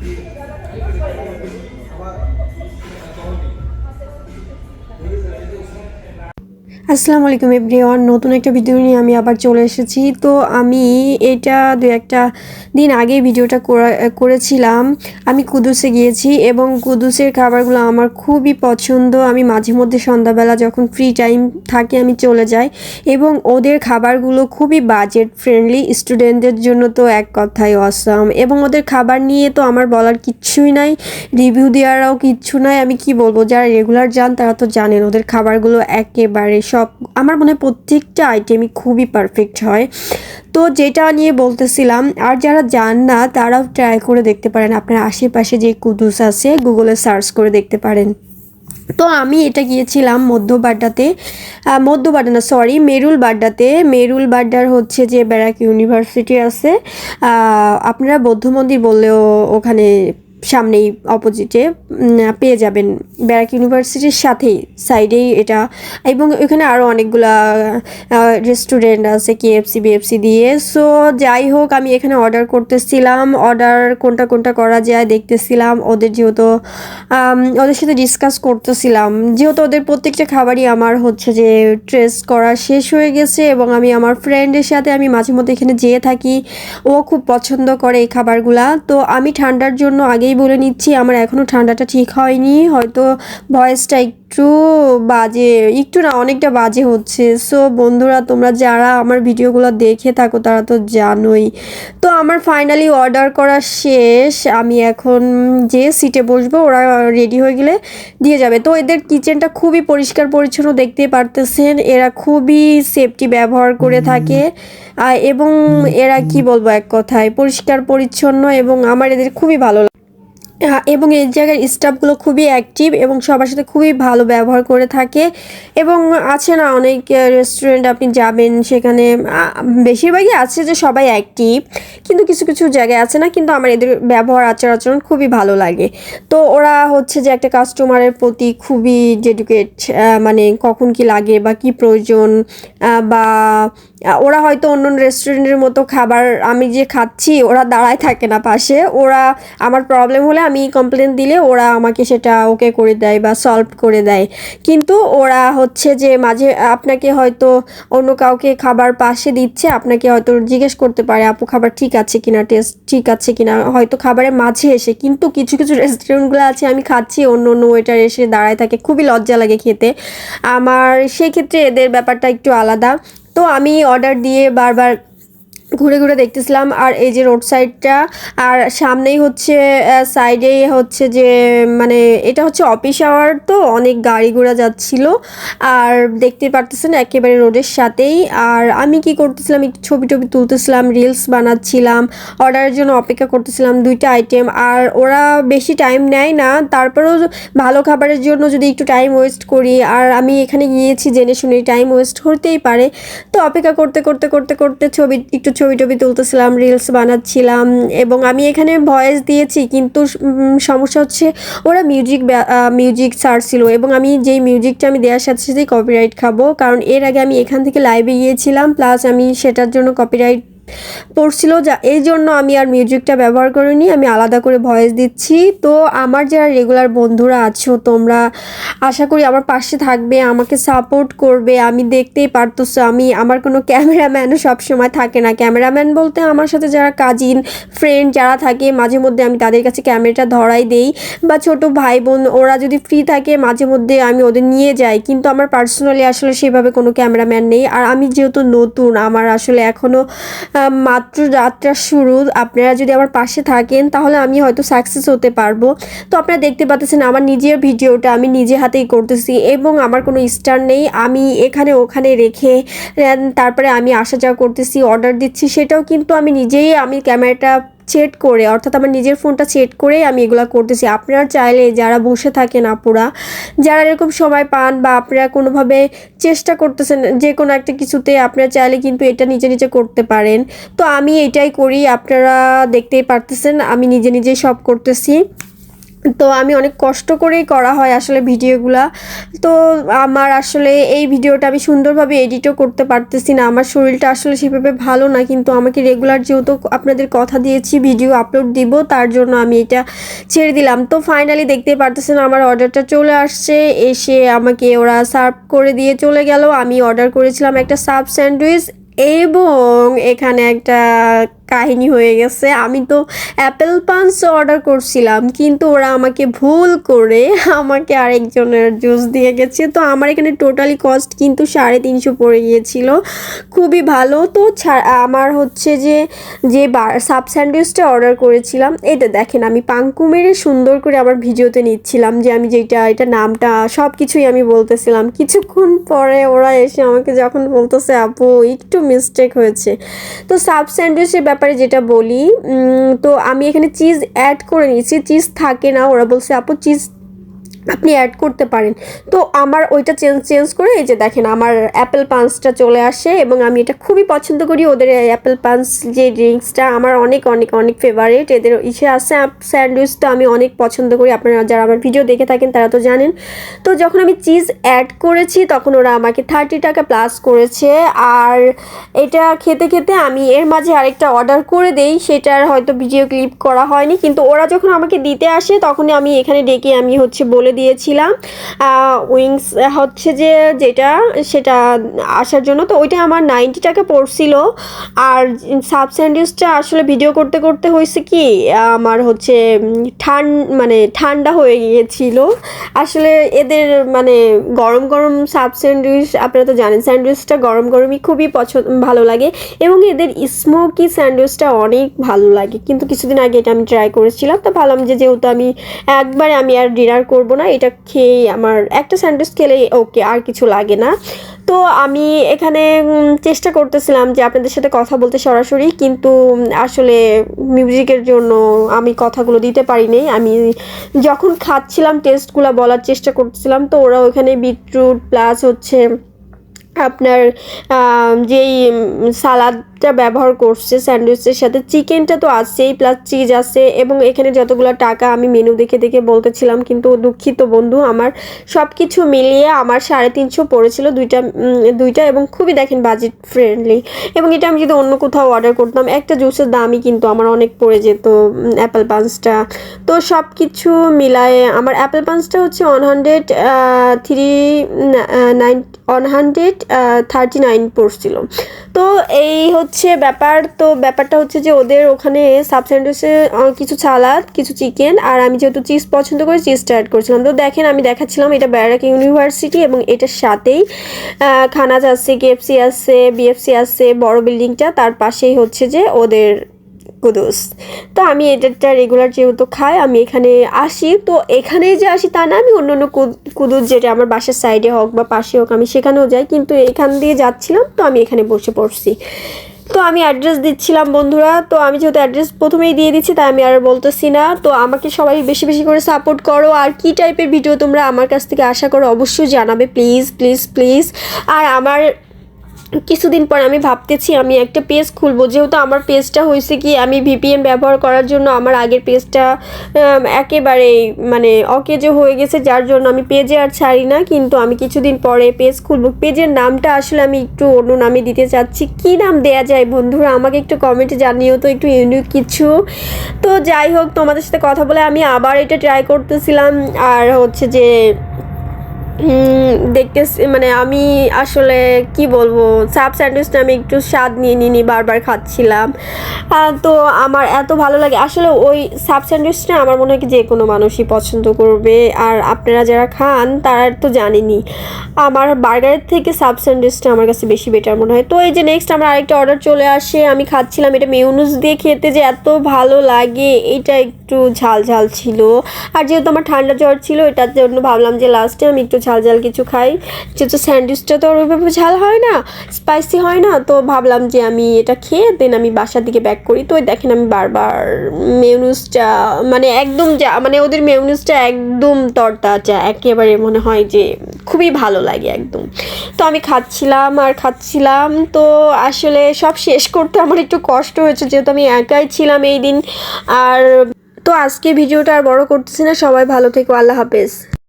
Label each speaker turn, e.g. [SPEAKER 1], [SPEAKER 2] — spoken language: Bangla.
[SPEAKER 1] いいですか? আসসালামু আলাইকুম এভরিওয়ান, নতুন একটা ভিডিও নিয়ে আমি আবার চলে এসেছি। তো আমি এটা দু একটা দিন আগে ভিডিওটা করা- করেছিলাম। আমি কুদুসে গিয়েছি এবং কুদুসের খাবারগুলো আমার খুবই পছন্দ। আমি মাঝে মধ্যে সন্ধ্যাবেলা যখন ফ্রি টাইম থাকে আমি চলে যাই এবং ওদের খাবারগুলো খুবই বাজেট ফ্রেন্ডলি স্টুডেন্টদের জন্য তো এক কথাই অসাম এবং ওদের খাবার নিয়ে তো আমার বলার কিচ্ছুই নাই রিভিউ দেওয়ারও কিচ্ছু নাই। আমি কি বলব, যারা রেগুলার যান তারা তো জানেন ওদের খাবারগুলো একেবারে সব আমার মনে হয় প্রত্যেকটা আইটেমই খুবই পারফেক্ট হয়। তো যেটা নিয়ে বলতেছিলাম, আর যারা যান না, তারাও ট্রাই করে দেখতে পারেন। আপনার আশেপাশে যে কুদুস আছে গুগলে সার্চ করে দেখতে পারেন। তো আমি এটা গিয়েছিলাম মধ্যবাড্ডাতে। মধ্যবাড্ডা না সরি মেরুল বাড্ডাতে মেরুল বাড্ডার হচ্ছে যে ব্যারাক ইউনিভার্সিটি আছে। আপনারা বৌদ্ধ মন্দির বললেও ওখানে সামনেই অপোজিটে পেয়ে যাবেন। ব্যারাক ইউনিভার্সিটির সাথেই সাইডেই এটা। এবং এখানে আরও অনেকগুলা রেস্টুরেন্ট আছে কেএফসি বিএফসি দিয়ে। সো যাই হোক, আমি এখানে অর্ডার করতেছিলাম। অর্ডার কোনটা কোনটা করা যায় দেখতেছিলাম। ওদের যেহেতু ওদের সাথে ডিসকাস করতেছিলাম। যেহেতু ওদের প্রত্যেকটা খাবারই আমার হচ্ছে যে ট্রেস করা শেষ হয়ে গেছে এবং আমি আমার ফ্রেন্ডের সাথে আমি মাঝে মধ্যে এখানে যেয়ে থাকি। ও খুব পছন্দ করে এই খাবারগুলা। তো আমি ঠান্ডার জন্য আগেই বলে নিচ্ছি আমার এখনও ঠান্ডাটা ঠিক হয়নি। হয়তো ভয়েসটা একটু বাজে একটু না অনেকটা বাজে হচ্ছে। সো বন্ধুরা তোমরা যারা আমার ভিডিওগুলো দেখে থাকো তারা তো জানোই। তো আমার ফাইনালি অর্ডার করা শেষ। আমি এখন যে সিটে বসবো ওরা রেডি হয়ে গেলে দিয়ে যাবে। তো এদের কিচেনটা খুবই পরিষ্কার পরিচ্ছন্ন দেখতে পারতেছেন। এরা খুবই সেফটি ব্যবহার করে থাকে। এবং এরা কি বলব এক কথায় পরিষ্কার পরিচ্ছন্ন এবং আমার এদের খুবই ভালো লাগে এবং এই জায়গার স্টাফগুলো খুবই অ্যাক্টিভ এবং সবার সাথে খুবই ভালো ব্যবহার করে থাকে। এবং আছে না অনেক রেস্টুরেন্ট আপনি যাবেন, সেখানে বেশিরভাগই আছে যে সবাই অ্যাক্টিভ কিন্তু কিছু কিছু জায়গায় আছে না, কিন্তু আমার এদের ব্যবহার, আচার আচরণ খুবই ভালো লাগে। তো ওরা হচ্ছে যে একটা কাস্টমারের প্রতি খুবই ডেডিকেট মানে কখন কি লাগে বা কি প্রয়োজন বা ওরা হয়তো অন্য রেস্টুরেন্টের মতো খাবার আমি যে খাচ্ছি, ওরা দাঁড়ায় থাকে না পাশে। ওরা আমার প্রবলেম হলে আমি কমপ্লেন দিলে ওরা আমাকে সেটা ওকে করে দেয় বা সলভ করে দেয়। কিন্তু ওরা হচ্ছে যে মাঝে আপনাকে হয়তো অন্য কাউকে খাবার পাশে দিচ্ছে, আপনাকে হয়তো জিজ্ঞেস করতে পারে, আপু, খাবার ঠিক আছে কিনা? টেস্ট ঠিক আছে কিনা? হয়তো খাবারের মাঝে এসে, কিন্তু কিছু কিছু রেস্টুরেন্টগুলো আছে, আমি খাচ্ছি, অন্য অন্য ওয়েটার এসে দাঁড়ায় থাকে, খুবই লজ্জা লাগে খেতে। আমার, সেক্ষেত্রে এদের ব্যাপারটা একটু আলাদা। তো আমি অর্ডার দিয়ে বারবার ঘুরে ঘুরে দেখতেছিলাম। আর এই যে রোড সাইডটা আর সামনেই হচ্ছে সাইডেই হচ্ছে যে মানে এটা হচ্ছে অফিস আওয়ার তো, অনেক গাড়ি ঘোড়া যাচ্ছিল। আর দেখতে পারতেছেন একেবারে রোডের সাথেই। আর আমি কি করতেছিলাম, একটু ছবি টবি তুলতেছিলাম রিলস বানাচ্ছিলাম অর্ডারের জন্য অপেক্ষা করতেছিলাম দুইটা আইটেম আর ওরা বেশি টাইম নেয় না, তারপরেও ভালো খাবারের জন্য যদি একটু টাইম ওয়েস্ট করি, আর আমি এখানে গিয়েছি, জেনে শুনে টাইম ওয়েস্ট হতেই পারে। তো অপেক্ষা করতে করতে করতে করতে ছবি একটু ছবি টবি তুলতেছিলাম রিলস বানাচ্ছিলাম এবং আমি এখানে ভয়েস দিয়েছি কিন্তু সমস্যা হচ্ছে ওরা মিউজিক মিউজিক ছাড়ছিল এবং আমি যেই মিউজিকটা আমি দেওয়ার সাথে সাথেই কপিরাইট খাব। কারণ এর আগে আমি এখান থেকে লাইভে গিয়েছিলাম প্লাস আমি সেটার জন্য কপিরাইট পড়ছিল যা, এই জন্য আমি আর মিউজিকটা ব্যবহার করিনি, আমি আলাদা করে ভয়েস দিচ্ছি। তো আমার যারা রেগুলার বন্ধুরা আছো, তোমরা আশা করি আমার পাশে থাকবে, আমাকে সাপোর্ট করবে, আমি দেখতেই পারতেছো, আমি, আমার কোনো ক্যামেরাম্যানও সবসময় থাকে না। ক্যামেরাম্যান বলতে আমার সাথে যারা কাজিন ফ্রেন্ড যারা থাকে, মাঝে মধ্যে আমি তাদের কাছে ক্যামেরাটা ধরাই দেই বা ছোট ভাই বোন ওরা যদি ফ্রি থাকে, মাঝে মধ্যে আমি ওদের নিয়ে যাই। কিন্তু আমার পার্সোনালি আসলে সেভাবে কোনো ক্যামেরাম্যান নেই। আর আমি যেহেতু নতুন, আমার আসলে এখনও মাত্র যাত্রা শুরু। আপনারা যদি আমার পাশে থাকেন, তাহলে আমি হয়তো সাকসেস হতে পারব। তো আপনারা দেখতে পাচ্ছেন আমার নিজের ভিডিওটা আমি নিজে হাতেই করতেছি এবং আমার কোনো স্টার নেই। আমি এখানে ওখানে রেখে তারপরে আমি আসা যাওয়া করতেছি অর্ডার দিচ্ছি, সেটাও কিন্তু আমি নিজেই, আমি ক্যামেরাটা সেট করে, অর্থাৎ আমার নিজের ফোনটা চেট করেই আমি এগুলো করতেছি। আপনারা চাইলে যারা বসে থাকেন আপুরা, যারা এরকম সময় পান বা আপনারা কোনোভাবে চেষ্টা করতেছেন যে কোনো একটা কিছুতে, আপনারা চাইলে কিন্তু এটা নিজে নিজে করতে পারেন। তো আমি এটাই করি, আপনারা দেখতেই পারতেছেন, আমি নিজে নিজেই সব করতেছি। তো আমি অনেক কষ্ট করেই করা হয় আসলে ভিডিওগুলা। তো আমার আসলে এই ভিডিওটা আমি সুন্দরভাবে এডিটও করতে পারতেছি না। আমার শরীরটা আসলে সেভাবে ভালো না, কিন্তু আমাকে রেগুলার যেহেতু আপনাদের কথা দিয়েছি ভিডিও আপলোড দিব, তার জন্য আমি এটা ছেড়ে দিলাম। তো ফাইনালি দেখতে পারতেছেন আমার অর্ডারটা চলে আসছে। এসে আমাকে ওরা সার্ভ করে দিয়ে চলে গেল। আমি অর্ডার করেছিলাম একটা সাব স্যান্ডউইচ এবং এখানে একটা কাহিনী হয়ে গেছে। আমি তো অ্যাপেল পান্স অর্ডার করছিলাম, কিন্তু ওরা আমাকে ভুল করে আমাকে আরেকজনের জুস দিয়ে গেছে। তো আমার এখানে টোটালি কস্ট কিন্তু সাড়ে তিনশো পড়ে গিয়েছিল। খুবই ভালো। তো আমার হচ্ছে যে যে সাব স্যান্ডউইচটা অর্ডার করেছিলাম, এটা দেখেন আমি পাঙ্কু মেরে সুন্দর করে আমার ভিডিওতে নিচ্ছিলাম যে আমি যেটা, এটা নামটা সব কিছুই আমি বলতেছিলাম। কিছুক্ষণ পরে ওরা এসে আমাকে যখন বলতেছে, আপু, একটু মিস্টেক হয়েছে। তো সাব স্যান্ডউইচের ব্যাপারে যেটা বলি তো আমি এখানে চিজ অ্যাড করে নিয়েছি। চিজ থাকে না, ওরা বলছে, আপু চিজ আপনি অ্যাড করতে পারেন। তো আমার ওইটা চেঞ্জ চেঞ্জ করে এই যে দেখেন আমার অ্যাপেল পান্সটা চলে আসে এবং আমি এটা খুবই পছন্দ করি। ওদের অ্যাপেল পান্স যে ড্রিঙ্কসটা আমার অনেক অনেক অনেক ফেভারিট এদের ইসে আছে স্যান্ডউইচটা আমি অনেক পছন্দ করি। আপনারা যারা আমার ভিডিও দেখে থাকেন তারা তো জানেন। তো যখন আমি চিজ অ্যাড করেছি তখন ওরা আমাকে থার্টি টাকা প্লাস করেছে। আর এটা খেতে খেতে আমি এর মাঝে আরেকটা অর্ডার করে দেই। সেটার হয়তো ভিডিও ক্লিপ করা হয়নি। কিন্তু ওরা যখন আমাকে দিতে আসে তখনই আমি এখানে ডেকে আমি হচ্ছে বলে দিয়েছিলাম। উইংস হচ্ছে যে যেটা, সেটা আসার জন্য। তো ওইটা আমার নাইনটি টাকা পড়ছিল। আর সাব স্যান্ডউইচটা আসলে ভিডিও করতে করতে হয়েছে কি, আমার হচ্ছে, ঠান মানে ঠান্ডা হয়ে গিয়েছিল। আসলে এদের মানে গরম গরম সাব স্যান্ডউইচ আপনারা তো জানেন স্যান্ডউইচটা গরম গরমই খুবই পছন্দ, ভালো লাগে। এবং এদের স্মোকি স্যান্ডউইচটা অনেক ভালো লাগে। কিন্তু কিছুদিন আগে এটা আমি ট্রাই করেছিলাম। তো ভাবলাম যে যেহেতু আমি একবারে আমি আর ডিনার করব না এটা খেয়েই আমার একটা স্যান্ডউইচ খেলেই ওকে আর কিছু লাগে না। তো আমি এখানে চেষ্টা করতেছিলাম যে আপনাদের সাথে কথা বলতে সরাসরি, কিন্তু আসলে মিউজিকের জন্য আমি কথাগুলো দিতে পারিনি। আমি যখন খাচ্ছিলাম টেস্টগুলো বলার চেষ্টা করতেছিলাম, তো ওরা ওখানে বিটরুট প্লাস হচ্ছে আপনার যেই যেই সালাদটা ব্যবহার করছে স্যান্ডউইচের সাথে। চিকেনটা তো আছেই প্লাস চিজ আছে, এবং এখানে যতগুলো টাকা আমি মেনু দেখে দেখে বলতেছিলাম, কিন্তু দুঃখিত বন্ধু, আমার সব কিছু মিলিয়ে আমার সাড়ে তিনশো পড়েছিল দুইটা দুইটা, এবং খুবই দেখেন বাজেট ফ্রেন্ডলি এবং এটা আমি যদি অন্য কোথাও অর্ডার করতাম, একটা জুসের দামই কিন্তু আমার অনেক পড়ে যেত অ্যাপেল পান্সটা তো সব কিছু মিলায়ে আমার অ্যাপেল পান্সটা হচ্ছে one hundred three nine one hundred thirty nine পড়ছিল। তো এই হচ্ছে ব্যাপার, তো ব্যাপারটা হচ্ছে যে ওদের ওখানে সাব স্যান্ডউইচে কিছু সালাদ, কিছু চিকেন, আর আমি যেহেতু চিজ পছন্দ করি, চিজটা অ্যাড করছিলাম। তো দেখেন, আমি দেখাচ্ছিলাম এটা ব্যারাক ইউনিভার্সিটি এবং এটার সাথেই খানাজ আছে, কেএফসি আছে, বিএফসি আছে, বড় বিল্ডিংটা, তার পাশেই হচ্ছে যে ওদের কুদুস। তো আমি এটা রেগুলার যেহেতু খাই, আমি এখানে আসি। তো এখানেই যে আসি তা না, আমি অন্য অন্য কুদ- কুদুস যেটা আমার বাসার সাইডে হোক বা পাশে হোক, আমি সেখানেও যাই। কিন্তু এখান দিয়ে যাচ্ছিলাম, তো আমি এখানে বসে পড়ছি। তো আমি অ্যাড্রেস দিচ্ছিলাম বন্ধুরা। তো আমি যেহেতু অ্যাড্রেস প্রথমেই দিয়ে দিচ্ছি, তাই আমি আর বলতেছি না। তো আমাকে সবাই বেশি বেশি করে সাপোর্ট করো। আর কি টাইপের ভিডিও তোমরা আমার কাছ থেকে আশা করো অবশ্যই জানাবে প্লিজ প্লিজ প্লিজ আর আমার কিছুদিন পর আমি ভাবতেছি আমি একটা পেজ খুলবো। যেহেতু আমার পেজটা হয়েছে কি, আমি ভিপিএন ব্যবহার করার জন্য আমার আগের পেজটা একেবারে মানে অকেজো হয়ে গেছে, যার জন্য আমি পেজে আর ছাড়ি না। কিন্তু আমি কিছুদিন পরে পেজ খুলবো। পেজের নামটা আসলে আমি একটু অন্য নামে দিতে চাচ্ছি। কি নাম দেয়া যায় বন্ধুরা, আমাকে একটু কমেন্টে জানিও তো, একটু ইউনিক কিছু। তো যাই হোক, তোমাদের সাথে কথা বলে আমি আবার এটা ট্রাই করতেছিলাম। আর হচ্ছে যে দেখতেছি মানে আমি আসলে কি বলব, সাব স্যান্ডউইচটা আমি একটু স্বাদ নিয়ে নিনি, বারবার খাচ্ছিলাম। তো আমার এত ভালো লাগে। আসলে ওই সাব স্যান্ডউইচটা আমার মনে হয় যে কোনো মানুষই পছন্দ করবে। আর আপনারা যারা খান, তারা তো জানেনই। আমার বার্গারের থেকে সাব স্যান্ডউইচটা আমার কাছে বেশি বেটার মনে হয়। তো এই যে নেক্সট আমার আরেকটা অর্ডার চলে আসে। আমি খাচ্ছিলাম এটা মেয়নুস দিয়ে খেতে যে এত ভালো লাগে, এটা একটু ঝাল ঝাল ছিল। আর যেহেতু আমার ঠান্ডা জ্বর ছিল, এটার জন্য ভাবলাম যে লাস্টে আমি একটু ঝাল ঝাল কিছু খাই। যেহেতু স্যান্ডউইচটা তো আর ওইভাবে ঝাল হয় না স্পাইসি হয় না, তো ভাবলাম যে আমি এটা খেয়ে দেন আমি বাসার দিকে ব্যাক করি। তো দেখেন আমি বারবার মেয়নুসটা মানে একদম যা মানে ওদের মেয়নুসটা একদম তরতাজা, একেবারে মনে হয় যে খুবই ভালো লাগে একদম। তো আমি খাচ্ছিলাম আর খাচ্ছিলাম, তো আসলে সব শেষ করতে আমার একটু কষ্ট হয়েছে, যেহেতু আমি একাই ছিলাম এই দিন। আর তো আজকে ভিডিওটা আর বড় করতেছি না, সবাই ভালো থেকো, আল্লাহ হাফেজ।